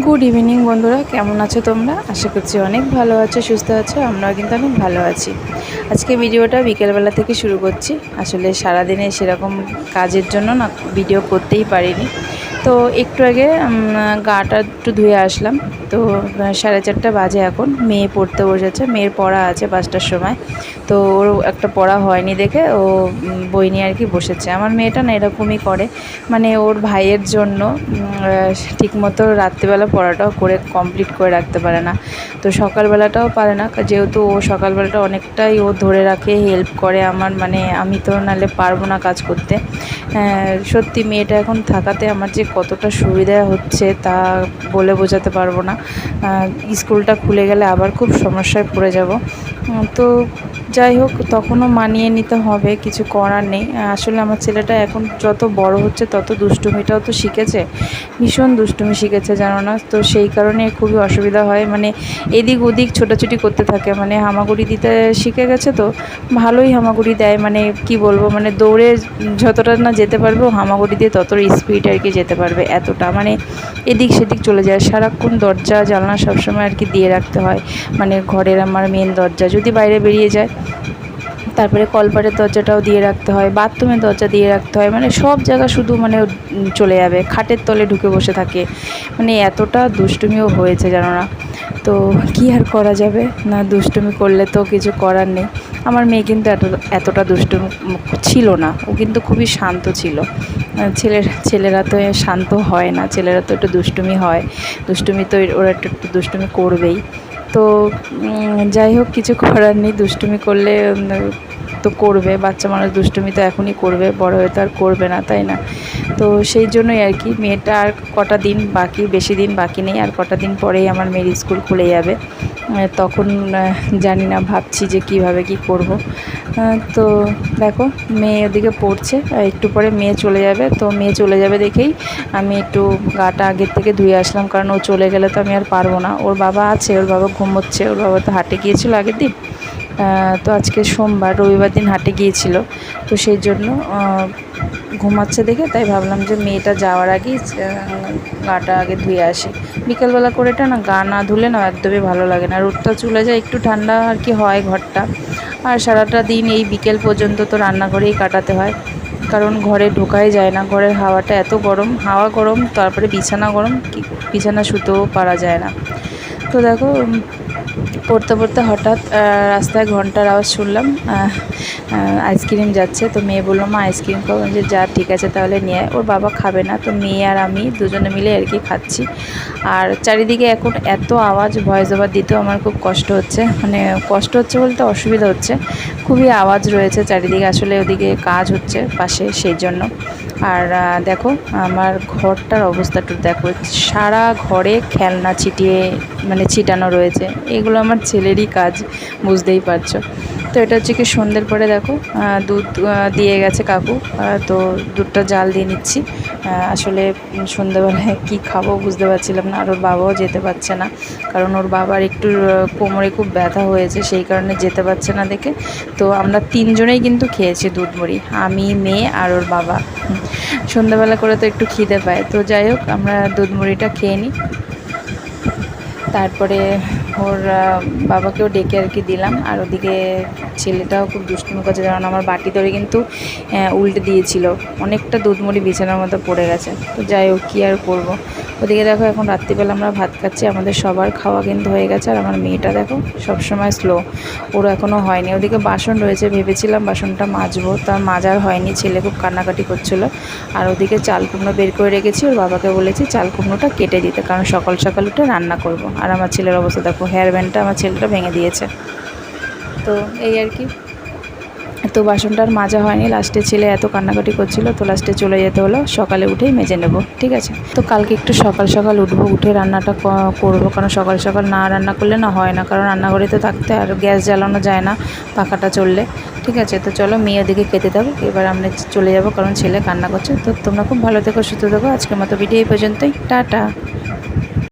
Good evening বন্ধুরা। কেমন আছো তোমরা? আশা করছি অনেক ভালো আছো, সুস্থ আছো, আমরাও কিন্তু অনেক ভালো আছি। আজকে ভিডিওটা বিকেলবেলা থেকে শুরু করছি। আসলে সারাদিনে সেরকম কাজের জন্য না ভিডিও করতেই পারিনি। তো একটু আগে গাটা একটু ধুয়ে আসলাম। তো সাড়ে চারটা বাজে এখন। মেয়ে পড়তে বসেছে। মেয়ের পড়া আছে পাঁচটার সময়। তো ওর একটা পড়া হয়নি দেখে ও বই নিয়ে আর কি বসেছে। আমার মেয়েটা না এরকমই করে। মানে ওর ভাইয়ের জন্য ঠিকমতো রাত্রিবেলা পড়াটাও করে কমপ্লিট করে রাখতে পারে না। তো সকালবেলাটাও পারে না। যেহেতু ও সকালবেলাটা অনেকটাই ও ধরে রাখে হেল্প করে আমার। মানে আমি তো নাহলে পারব না কাজ করতে। হ্যাঁ, সত্যি মেয়েটা এখন থাকাতে আমার যে কতটা সুবিধা হচ্ছে তা বলে বোঝাতে পারব না। স্কুলটা খুলে গেলে আবার খুব সমস্যায় পড়ে যাব। তো যাই হোক, তখনও মানিয়ে নিতে হবে, কিছু করার নেই। আসলে আমার ছেলেটা এখন যত বড় হচ্ছে, তত দুষ্টুমিটাও তো শিখেছে, ভীষণ দুষ্টুমি শিখেছে, জানো না? তো সেই কারণে খুবই অসুবিধা হয়। মানে এদিক ওদিক ছোটাছুটি করতে থাকে মানে হামাগুড়ি দিতে শিখে গেছে তো, ভালোই হামাগুড়ি দেয়। মানে কি বলব মানে দৌড়ে যতটা না যেতে পারবে, হামাগুড়ি দিয়ে তত স্পিড আর কি যেতে পারবে এতটা। মানে এদিক সেদিক চলে যায়। সারাক্ষণ দরজা, জানলা সবসময় আর কি দিয়ে রাখতে হয়। মানে ঘরের আমার মেন দরজা। যদি বাইরে বেরিয়ে যায় তারপরে কলপারের দরজাটাও দিয়ে রাখতে হয়, বাথরুমের দরজা দিয়ে রাখতে হয় মানে সব জায়গা শুধু মানে চলে যাবে, খাটের তলে ঢুকে বসে থাকে। মানে এতটা দুষ্টুমিও হয়েছে জানো না। তো কী আর করা যাবে? না, দুষ্টুমি করলে তো কিছু করার নেই। আমার মেয়ে কিন্তু এত, এতটা দুষ্টুমি ছিল না। ও কিন্তু খুবই শান্ত ছিল। ছেলের, ছেলেরা তো শান্ত হয় না, ছেলেরা তো একটু দুষ্টুমি হয়। দুষ্টুমি তো ওরা একটু দুষ্টুমি করবেই। তো যাই হোক, কিছু করার নেই। দুষ্টুমি করলে তো করবে। বাচ্চা মানুষ দুষ্টুমি তো এখনই করবে। বড় হয়ে তো আর করবে না, তাই না? তো সেই জন্যই আর কি, মেয়েটা আর কটা দিন বাকি, বেশি দিন বাকি নেই। আর কটা দিন পরেই আমার মেয়ের স্কুল খুলে যাবে। তখন জানি না, ভাবছি যে কীভাবে কি করব। তো দেখো, মেয়ে ওদিকে পড়ছে একটু পরে মেয়ে চলে যাবে। তো মেয়ে চলে যাবে দেখেই আমি একটু গাটা আগের থেকে ধুয়ে আসলাম, কারণ ও চলে গেলে তো আমি আর পারব না। ওর বাবা আছে, ওর বাবা ঘুমোচ্ছে, ওর বাবা তো হাটে গিয়েছিল আগের দিন। তো আজকে সোমবার, রবিবার দিন হাটে গিয়েছিল। তো সেই জন্য ঘুমাচ্ছে দেখে, তাই ভাবলাম যে মেয়েটা যাওয়ার আগেই গাটা আগে ধুয়ে আসি। বিকালবেলা করেটা না, গা না ধুলে না একদমই ভালো লাগে না। রোদটা চলে যায়, একটু ঠান্ডা আর কি হয় ঘরটা। আর সারাটা দিন এই বিকেল পর্যন্ত তো রান্নাঘরেই কাটাতে হয়। কারণ ঘরে ঢোকাই যায় না, ঘরের হাওয়াটা এত গরম, হাওয়া গরম, তারপরে বিছানা গরম বিছানা শুতেও পারা যায় না। তো দেখো পড়তে পড়তে হঠাৎ রাস্তায় ঘণ্টার আওয়াজ শুনলাম আইসক্রিম যাচ্ছে। তো মেয়ে বলল, মা, আইসক্রিম খাব যে যা, ঠিক আছে, তাহলে নিয়ে। ওর বাবা খাবে না। তো মেয়ে আর আমি দুজনে মিলে আর কি খাচ্ছি। আর চারিদিকে এখন এত আওয়াজ, ভয়েস ওভার দিতেও আমার খুব কষ্ট হচ্ছে। মানে কষ্ট হচ্ছে বলতে অসুবিধা হচ্ছে। খুবই আওয়াজ রয়েছে চারিদিকে। আসলে ওদিকে কাজ হচ্ছে পাশে, সেই জন্য। আর দেখো, আমার ঘরটার অবস্থাটা দেখো। সারা ঘরে খেলনা ছিটিয়ে মানে ছিটানো রয়েছে। এগুলো আমার ছেলেরই কাজ, বুঝতেই পারছ। তো এটা হচ্ছে কি সন্ধ্যের পরে দেখো দুধ দিয়ে গেছে কাকু তো দুধটা জাল দিয়ে নিচ্ছি। আসলে সন্ধ্যেবেলায় কী খাব বুঝতে পারছিলাম না, আর ওর বাবাও যেতে পারছে না, কারণ ওর বাবার একটু কোমরে খুব ব্যথা হয়েছে, সেই কারণে যেতে পারছে না দেখে। তো আমরা তিনজনেই কিন্তু খেয়েছি দুধ মুড়ি আমি, মেয়ে আর ওর বাবা। সন্ধ্যাবেলা করে তো একটু খিদে পায়। তো যাই হোক, আমরা দুধ মুড়িটা খেয়ে নিই। তারপরে ওর বাবাকেও ডেকে আর কি দিলাম। আর ওদিকে ছেলেটাও খুব দুষ্টুমি করছে, কারণ আমার বাটি ধরে কিন্তু উল্টে দিয়েছিল। অনেকটা দুধমুড়ি বিছানার মতো পড়ে গেছে। তো যাই হোক, কী আর করব? ওদিকে দেখো, এখন রাত্রিবেলা আমরা ভাত খাচ্ছি। আমাদের সবার খাওয়া কিন্তু হয়ে গেছে। আর আমার মেয়েটা দেখো, সবসময় স্লো ওর এখনও হয়নি। ওদিকে বাসন রয়েছে, ভেবেছিলাম বাসনটা মাজবো। তার মাজার হয়নি, ছেলে খুব কান্নাকাটি করছিল। আর ওদিকে চাল কুমড়ো বের করে রেখেছি। ওর বাবাকে বলেছি, চাল কুমড়োটা কেটে দিতে, কারণ সকাল সকাল উঠে রান্না করব। আর আমার ছেলের অবস্থা, দেখো হেয়ার ব্যান্ডটা আমার ছেলেটা ভেঙে দিয়েছে। তো এই আর কি। তো বাসনটা আর মাজা হয়নি লাস্টে ছেলে এত কান্নাকাটি করছিল, তো লাস্টে চলে যেতে হলো, সকালে উঠেই মেজে নেব, ঠিক আছে? তো কালকে একটু সকাল সকাল উঠবো, উঠে রান্নাটা করব, কারণ সকাল সকাল না রান্না করলে না হয় না, কারণ রান্নাঘরে তো থাকতে আর গ্যাস জ্বালানো যায় না, পাখাটা চললে, ঠিক আছে? তো চলো মেয়ে ওদিকে খেতে দেবো এবার আমরা চলে যাব, কারণ ছেলে কান্না করছে। তো তোমরা খুব ভালো থেকো, সুস্থ থেকো, আজকের মতো ভিডিও এই পর্যন্তই, টাটা।